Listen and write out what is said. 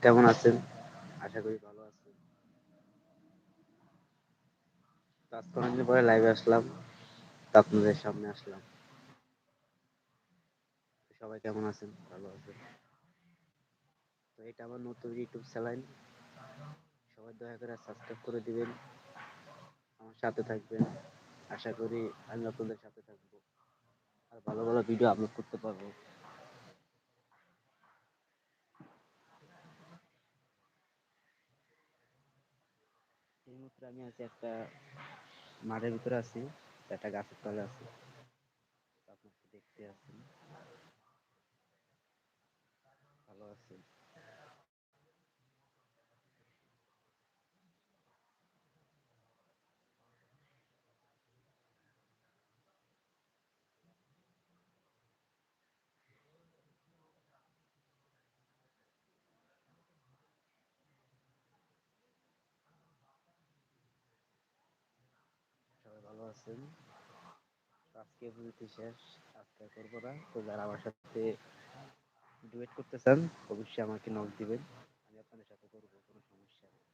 কেমন আছেন? আশা করি ভালো আছেন। আজকে অনেকদিন পরে লাইভে আসলাম। তো আপনাদের সামনে আসলাম। সবাই কেমন আছেন? ভালো আছেন? তো এটা আমার নতুন ইউটিউব চ্যানেল সবাই দয়া করে সাবস্ক্রাইব করে দিবেন। আমার সাথে থাকবেন। আশা করি আমি আপনাদের সাথে থাকব। আর ভালো ভালো ভিডিও আপলোড করতে পারব। এই আমি আছি একটা মাঠের ভিতরে আছি, একটা গাছের তলে আছি। আপনাকে দেখতে আছেন ভালো আছেন আছেন। আজকে বুঝতে শেষ, আজকে করব না। তো যারা আমার সাথে ডুয়েট করতে চান অবশ্যই আমাকে নক দিবেন। আমি আপনাদের সাথে করব, কোনো সমস্যা নেই।